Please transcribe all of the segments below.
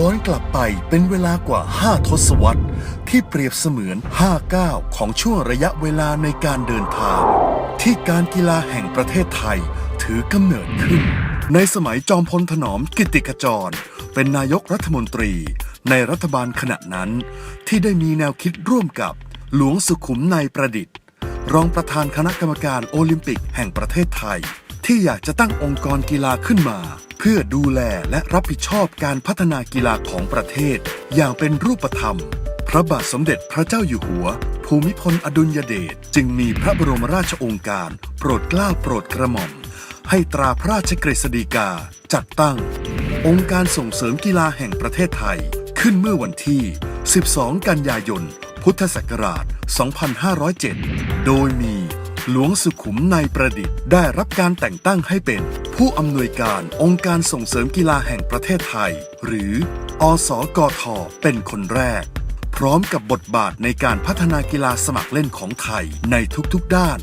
ย้อนกลับไปเป็นเวลากว่า 5 ทศวรรษ ที่เปรียบเสมือน5ก้าวของช่วงระยะเวลาในการเดินทาง ที่การกีฬาแห่งประเทศไทยถือกำเนิดขึ้น ในสมัยจอมพลถนอมกิติขจร เป็นนายกรัฐมนตรี ในรัฐบาลขณะนั้น ที่ได้มีแนวคิดร่วมกับหลวงสุขุมในประดิษฐ์ รองประธานคณะกรรมการโอลิมปิกแห่งประเทศไทย ที่อยากจะตั้งองค์กรกีฬาขึ้นมา พื่อดูแลและรับผิดชอบการพัฒนากีฬาของประเทศ อย่างเป็นรูปธรรม พระบาทสมเด็จพระเจ้าอยู่หัว ภูมิพลอดุลยเดชจึงมีพระบรมราชโองการ โปรดเกล้าโปรดกระหม่อม ให้ตราพระราชกฤษฎีกา จัดตั้ง องค์การส่งเสริมกีฬาแห่งประเทศไทย ขึ้นเมื่อวันที่ 12 กันยายน พุทธศักราช 2507 โดยมี หลวงสุขุมในประดิษฐ์ได้รับการแต่งตั้งให้เป็น ผู้อำนวยการองค์การส่งเสริมกีฬาแห่งประเทศไทย หรือ อสกท เป็นคนแรก พร้อมกับบทบาทในการพัฒนากีฬาสมัครเล่นของไทยในทุกๆด้าน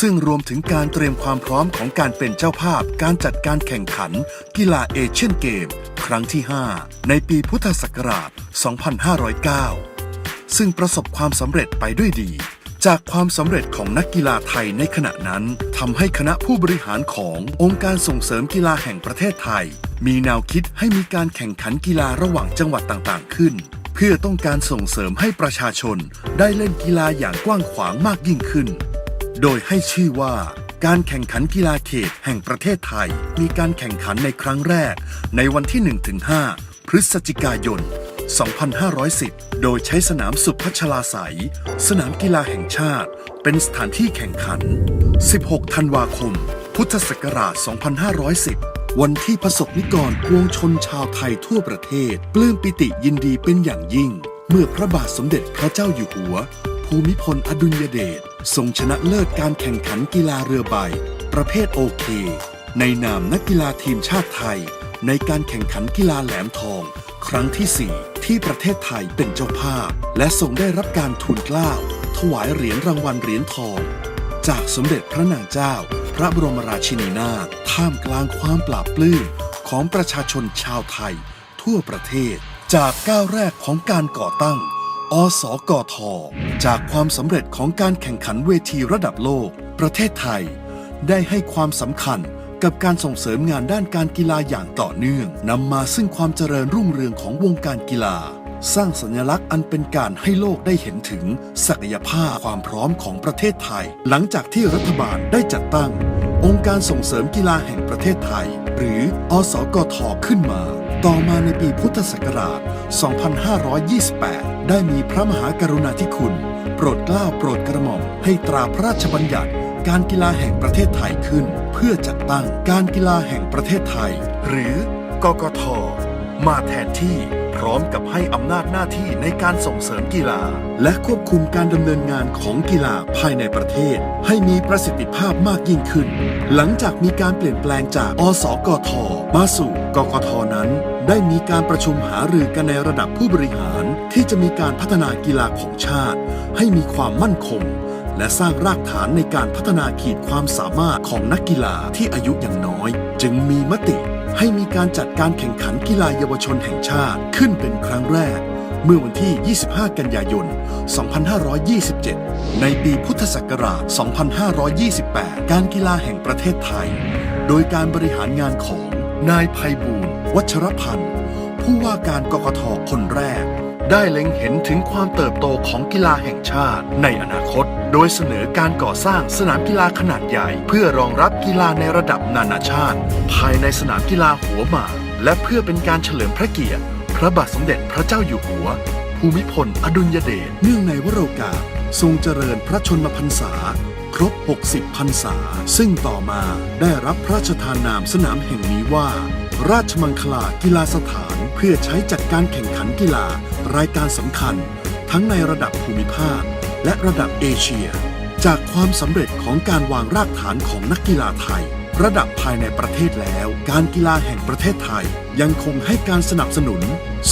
ซึ่งรวมถึงการเตรียมความพร้อมของการเป็นเจ้าภาพการจัดการแข่งขัน กีฬาเอเชียนเกม ครั้งที่ 5 ในปีพุทธศักราช 2509 ซึ่งประสบความสำเร็จไปด้วยดี จากความสำเร็จของนักกีฬาไทยในขณะนั้นทำให้คณะผู้บริหารขององค์การส่งเสริมกีฬาแห่งประเทศไทย มีแนวคิดให้มีการแข่งขันกีฬาระหว่างจังหวัดต่างๆ ขึ้น เพื่อต้องการส่งเสริมให้ประชาชนได้เล่นกีฬาอย่างกว้างขวางมากยิ่งขึ้น โดยให้ชื่อว่าการแข่งขันกีฬาเขตแห่งประเทศไทย มีการแข่งขันในครั้งแรก ในวันที่ 1-5 พฤศจิกายน 2510 โดยใช้สนามสุพัชลาไสยสนามกีฬาแห่งชาติ เป็นสถานที่แข่งขัน 16 ธันวาคม พุทธศักราช 2510 วันที่ประสบนิกรปวงชนชาวไทยทั่วประเทศ ปลื้มปิติยินดีเป็นอย่างยิ่ง เมื่อพระบาทสมเด็จพระเจ้าอยู่หัว ภูมิพลอดุลยเดชทรงชนะเลิศการแข่งขันกีฬาเรือใบ ประเภทโอเค ในนามนักกีฬาทีมชาติไทย ในการแข่งขันกีฬาแหลมทอง ครั้งที่ 4 ที่ประเทศไทยเป็นเจ้าภาพ และทรงได้รับการทูลเกล้าถวายเหรียญรางวัลเหรียญทอง จากสมเด็จพระนางเจ้า พระบรมราชินีนาถท่ามกลางความปราบปลื้มของประชาชนชาวไทย ทั่วประเทศจากก้าวแรกของการก่อตั้ง อสกท จากความสำเร็จของการแข่งขันเวทีระดับโลก ประเทศไทย ได้ให้ความสำคัญ กับการส่งเสริมงานด้านการกีฬาอย่างต่อเนื่องนำมาซึ่งความเจริญรุ่งเรืองของวงการกีฬา สร้างสัญลักษณ์อันเป็นการให้โลกได้เห็นถึงศักยภาพความพร้อมของประเทศไทย หลังจากที่รัฐบาลได้จัดตั้ง องค์การส่งเสริมกีฬาแห่งประเทศไทย หรืออสกทขึ้นมา ต่อมาในปีพุทธศักราช 2528 ได้มีพระมหากรุณาธิคุณ โปรดเกล้าโปรดกระหม่อมให้ตราพระราชบัญญัติ การกีฬาแห่งประเทศไทยขึ้น เพื่อจัดตั้งการกีฬาแห่งประเทศไทย หรือกกท มาแทนที่พร้อมกับให้อำนาจหน้าที่ในการส่งเสริมกีฬา และควบคุมการดำเนินงานของกีฬาภายในประเทศ ให้มีประสิทธิภาพมากยิ่งขึ้น หลังจากมีการเปลี่ยนแปลงจากอสกท มาสู่กกทนั้น ได้มีการประชุมหารือกันในระดับผู้บริหาร ที่จะมีการพัฒนากีฬาของชาติ ให้มีความมั่นคง และสร้างรากฐานในการพัฒนาขีดความสามารถของนักกีฬาที่อายุยังน้อย จึงมีมติให้มีการจัดการแข่งขันกีฬาเยาวชนแห่งชาติขึ้นเป็นครั้งแรก เมื่อวันที่ 25 กันยายน 2527 ในปีพุทธศักราช 2528 การกีฬาแห่งประเทศไทย โดยการบริหารงานของนายภัยบูลวัชรพันธ์ผู้ว่าการกกทคนแรก ได้เล็งเห็นถึงความเติบโตของกีฬาแห่งชาติในอนาคต โดยเสนอการก่อสร้างสนามกีฬาขนาดใหญ่ เพื่อรองรับกีฬาในระดับนานาชาติ ภายในสนามกีฬาหัวหมากและเพื่อเป็นการเฉลิมพระเกียรติ พระบาทสมเด็จพระเจ้าอยู่หัว ภูมิพล อดุลยเดชเนื่องในวโรกาสทรงเจริญพระชนมพรรษา ครบ 60 พรรษา ซึ่งต่อมาได้รับพระราชทานนามสนามแห่งนี้ว่า ราชมังคลากีฬาสถานเพื่อใช้จัดการแข่งขันกีฬารายการสำคัญ ทั้งในระดับภูมิภาค และระดับเอเชีย จากความสำเร็จของการวางรากฐานของนักกีฬาไทย ระดับภายในประเทศแล้ว การกีฬาแห่งประเทศไทย ยังคงให้การสนับสนุน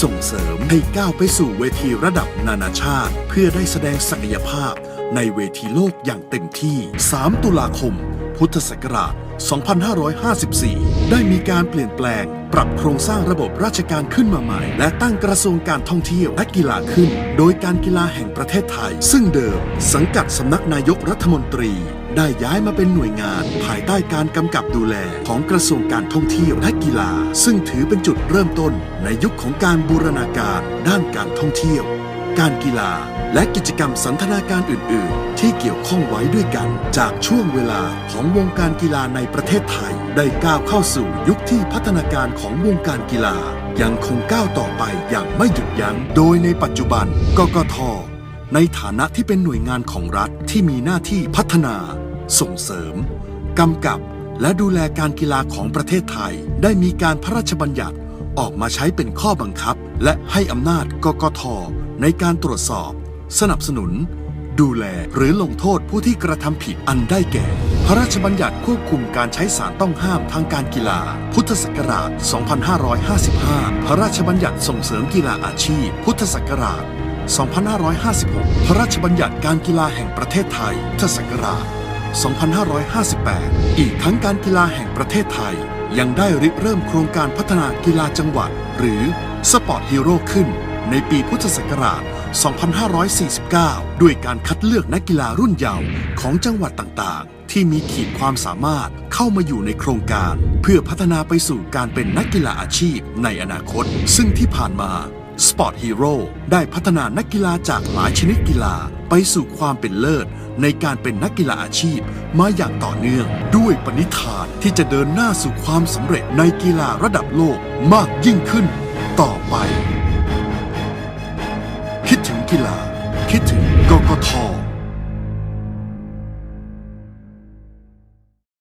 ส่งเสริมให้ก้าวไปสู่เวทีระดับนานาชาติ เพื่อได้แสดงศักยภาพในเวทีโลกอย่างเต็มที่ 3 ตุลาคม พุทธศักราช 2554 ได้มีการเปลี่ยนแปลง ปรับโครงสร้างระบบราชการขึ้นมาใหม่ และตั้งกระทรวงการท่องเที่ยวและกีฬาขึ้น โดยการกีฬาแห่งประเทศไทย ซึ่งเดิม สังกัดสำนักนายกรัฐมนตรี ได้ย้ายมาเป็นหน่วยงาน ภายใต้การกำกับดูแลของกระทรวงการท่องเที่ยวและกีฬา ซึ่งถือเป็นจุดเริ่มต้นในยุคของการบูรณาการด้านการท่องเที่ยว การกีฬา และกิจกรรมสันทนาการอื่น ๆ ที่เกี่ยวข้องไว้ด้วยกัน จากช่วงเวลาของวงการกีฬาในประเทศไทย ได้ก้าวเข้าสู่ยุคที่พัฒนาการของวงการกีฬา ยังคงก้าวต่อไปอย่างไม่หยุดยัง้ง โดยในปัจจุบันกกท ในฐานะที่เป็นหน่วยงานของรัฐที่มีหน้าที่พัฒนา ส่งเสริมกำกับและดูแลการกีฬาของประเทศไทย ได้มีการพระราชบัญญัติออกมาใช้เป็นข้อบังคับ และให้อำนาจกกท ในการตรวจสอบ สนับสนุน ดูแลหรือลงโทษผู้ที่กระทำผิดอันได้แก่ พระราชบัญญัติควบคุมการใช้สารต้องห้ามทางการกีฬา พุทธศักราช 2555 พระราชบัญญัติส่งเสริมกีฬาอาชีพ พุทธศักราช 2556 พระราชบัญญัติการกีฬาแห่งประเทศไทย พุทธศักราช 2558 อีกทั้งการกีฬาแห่งประเทศไทยยังได้ริเริ่มโครงการพัฒนากีฬาจังหวัด หรือสปอร์ตฮีโร่ขึ้น ในปีพุทธศักราช 2549 ด้วยการคัดเลือกนักกีฬารุ่นเยาว์ของจังหวัดต่างๆ ที่มีขีดความสามารถเข้ามาอยู่ในโครงการ เพื่อพัฒนาไปสู่การเป็นนักกีฬาอาชีพในอนาคต ซึ่งที่ผ่านมา Sport Hero ได้พัฒนานักกีฬาจากหลายชนิดกีฬาไปสู่ความเป็นเลิศ ในการเป็นนักกีฬาอาชีพมาอย่างต่อเนื่อง ด้วยปณิธานที่จะเดินหน้าสู่ความสำเร็จในกีฬาระดับโลกมากยิ่งขึ้น ต่อไป กีฬา คิดถึงกกท